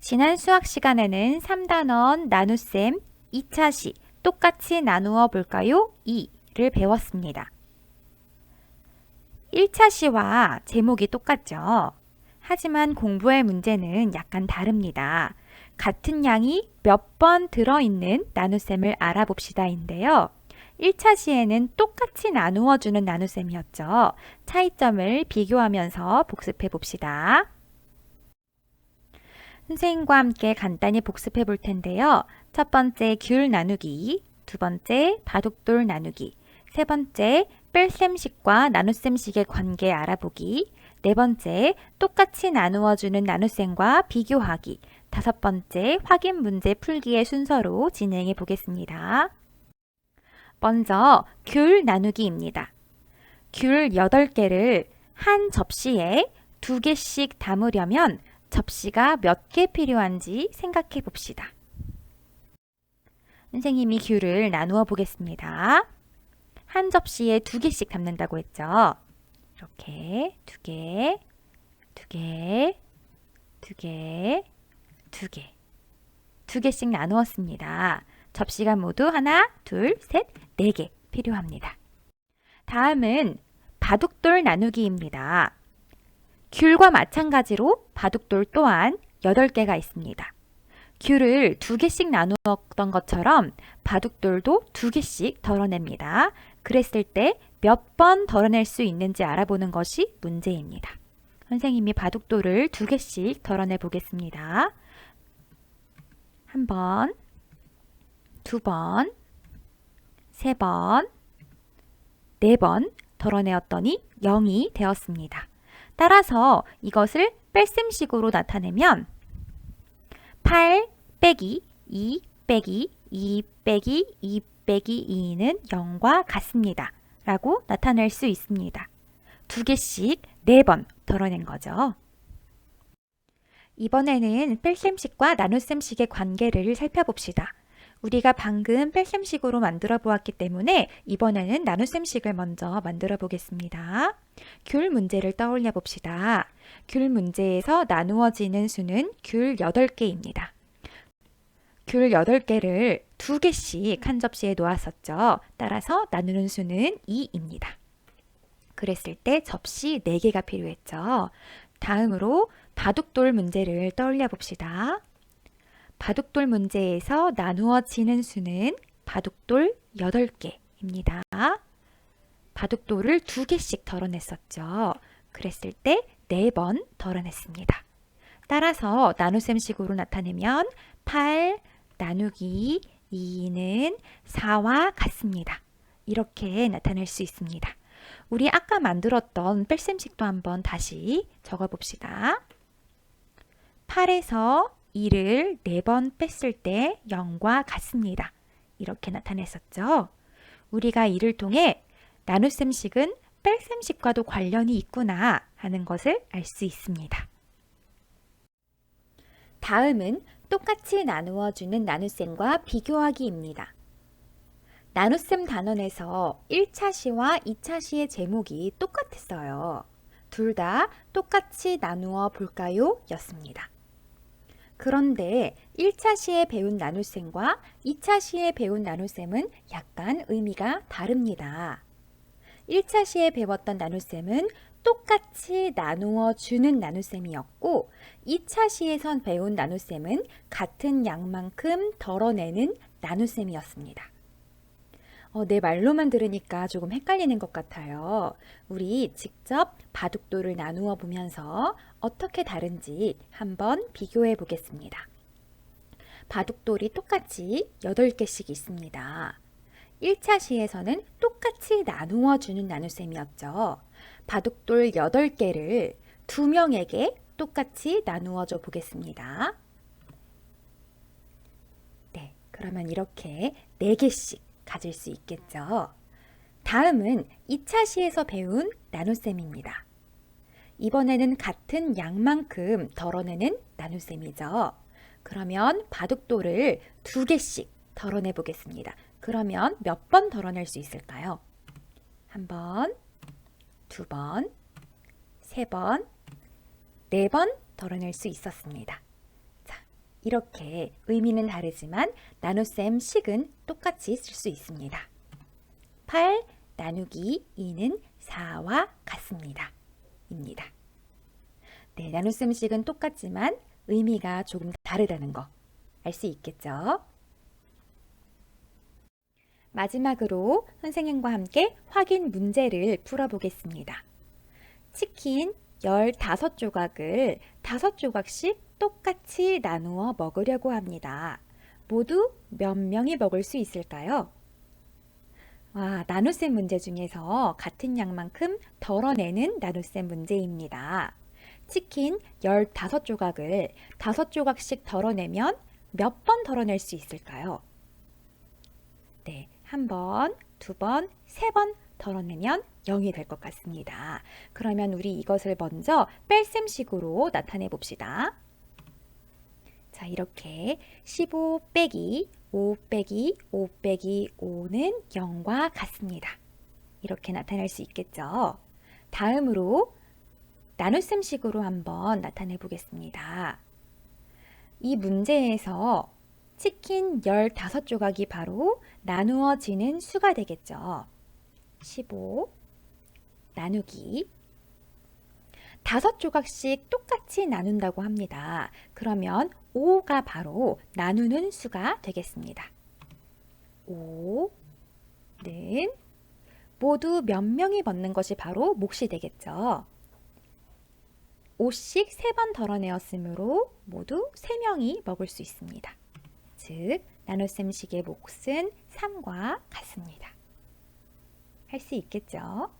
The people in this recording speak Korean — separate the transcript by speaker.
Speaker 1: 지난 수학 시간에는 3단원 나눗셈 2차 시 똑같이 나누어 볼까요? 2를 배웠습니다. 1차 시와 제목이 똑같죠? 하지만 공부의 문제는 약간 다릅니다. 같은 양이 몇 번 들어있는 나눗셈을 알아봅시다인데요. 1차 시에는 똑같이 나누어 주는 나눗셈이었죠. 차이점을 비교하면서 복습해 봅시다. 선생님과 함께 간단히 복습해 볼 텐데요. 첫 번째 귤 나누기, 두 번째 바둑돌 나누기, 세 번째 뺄셈식과 나눗셈식의 관계 알아보기, 네 번째 똑같이 나누어 주는 나눗셈과 비교하기, 다섯 번째 확인 문제 풀기의 순서로 진행해 보겠습니다. 먼저 귤 나누기입니다. 귤 8개를 한 접시에 두 개씩 담으려면 접시가 몇 개 필요한지 생각해 봅시다. 선생님이 귤을 나누어 보겠습니다. 한 접시에 두 개씩 담는다고 했죠. 이렇게 두 개, 두 개, 두 개, 두 개. 두 개씩 나누었습니다. 접시가 모두 하나, 둘, 셋, 네 개 필요합니다. 다음은 바둑돌 나누기입니다. 귤과 마찬가지로 바둑돌 또한 8개가 있습니다. 귤을 두 개씩 나누었던 것처럼 바둑돌도 두 개씩 덜어냅니다. 그랬을 때 몇 번 덜어낼 수 있는지 알아보는 것이 문제입니다. 선생님이 바둑돌을 두 개씩 덜어내 보겠습니다. 한 번, 두 번, 세 번, 네 번 덜어내었더니 0이 되었습니다. 따라서 이것을 뺄셈식으로 나타내면 8 빼기 2 빼기 2 빼기 2 빼기 2는 0과 같습니다. 라고 나타낼 수 있습니다. 두 개씩 4번 덜어낸 거죠. 이번에는 뺄셈식과 나눗셈식의 관계를 살펴봅시다. 우리가 방금 뺄셈식으로 만들어 보았기 때문에 이번에는 나눗셈식을 먼저 만들어 보겠습니다. 귤 문제를 떠올려 봅시다. 귤 문제에서 나누어지는 수는 귤 8개입니다. 귤 8개를 두 개씩 한 접시에 놓았었죠. 따라서 나누는 수는 2입니다. 그랬을 때 접시 4개가 필요했죠. 다음으로 바둑돌 문제를 떠올려 봅시다. 바둑돌 문제에서 나누어지는 수는 바둑돌 8개입니다. 바둑돌을 두 개씩 덜어냈었죠. 그랬을 때 4번 덜어냈습니다. 따라서 나눗셈식으로 나타내면 8 나누기 2는 4와 같습니다. 이렇게 나타낼 수 있습니다. 우리 아까 만들었던 뺄셈식도 한번 다시 적어봅시다. 8에서 2를 4번 뺐을 때 0과 같습니다. 이렇게 나타냈었죠. 우리가 이를 통해 나눗셈식은 뺄셈식과도 관련이 있구나 하는 것을 알 수 있습니다. 다음은 똑같이 나누어 주는 나눗셈과 비교하기입니다. 나눗셈 단원에서 1차 시와 2차 시의 제목이 똑같았어요. 둘 다 똑같이 나누어 볼까요? 였습니다. 그런데 1차 시에 배운 나눗셈과 2차 시에 배운 나눗셈은 약간 의미가 다릅니다. 1차 시에 배웠던 나눗셈은 똑같이 나누어 주는 나눗셈이었고 2차 시에선 배운 나눗셈은 같은 양만큼 덜어내는 나눗셈이었습니다. 어, 내 말로만 들으니까 조금 헷갈리는 것 같아요. 우리 직접 바둑돌을 나누어 보면서 어떻게 다른지 한번 비교해 보겠습니다. 바둑돌이 똑같이 8개씩 있습니다. 1차 시에서는 똑같이 나누어 주는 나눗셈이었죠. 바둑돌 8개를 두 명에게 똑같이 나누어 줘 보겠습니다. 네, 그러면 이렇게 4개씩 가질 수 있겠죠. 다음은 2차 시에서 배운 나눗셈입니다. 이번에는 같은 양만큼 덜어내는 나눗셈이죠. 그러면 바둑돌을 두 개씩 덜어내 보겠습니다. 그러면 몇 번 덜어낼 수 있을까요? 한 번, 두 번, 세 번, 네 번 덜어낼 수 있었습니다. 자, 이렇게 의미는 다르지만 나눗셈 식은 똑같이 쓸 수 있습니다. 8 나누기 2는 4와 같습니다. 입니다. 네, 나눗셈 식은 똑같지만 의미가 조금 다르다는 거 알 수 있겠죠? 마지막으로 선생님과 함께 확인 문제를 풀어보겠습니다. 치킨 15조각을 5조각씩 똑같이 나누어 먹으려고 합니다. 모두 몇 명이 먹을 수 있을까요? 와, 나눗셈 문제 중에서 같은 양만큼 덜어내는 나눗셈 문제입니다. 치킨 15조각을 5조각씩 덜어내면 몇 번 덜어낼 수 있을까요? 네, 한 번, 두 번, 세 번 덜어내면 0이 될 것 같습니다. 그러면 우리 이것을 먼저 뺄셈식으로 나타내 봅시다. 자, 이렇게 15 빼기 5 빼기 5 빼기 5는 0과 같습니다. 이렇게 나타낼 수 있겠죠. 다음으로 나눗셈식으로 한번 나타내 보겠습니다. 이 문제에서 치킨 15조각이 바로 나누어지는 수가 되겠죠. 15 나누기 다섯 조각씩 똑같이 나눈다고 합니다. 그러면 5가 바로 나누는 수가 되겠습니다. 5는 모두 몇 명이 먹는 것이 바로 몫이 되겠죠. 5씩 3번 덜어내었으므로 모두 3명이 먹을 수 있습니다. 즉, 나눗셈식의 몫은 3과 같습니다. 할 수 있겠죠?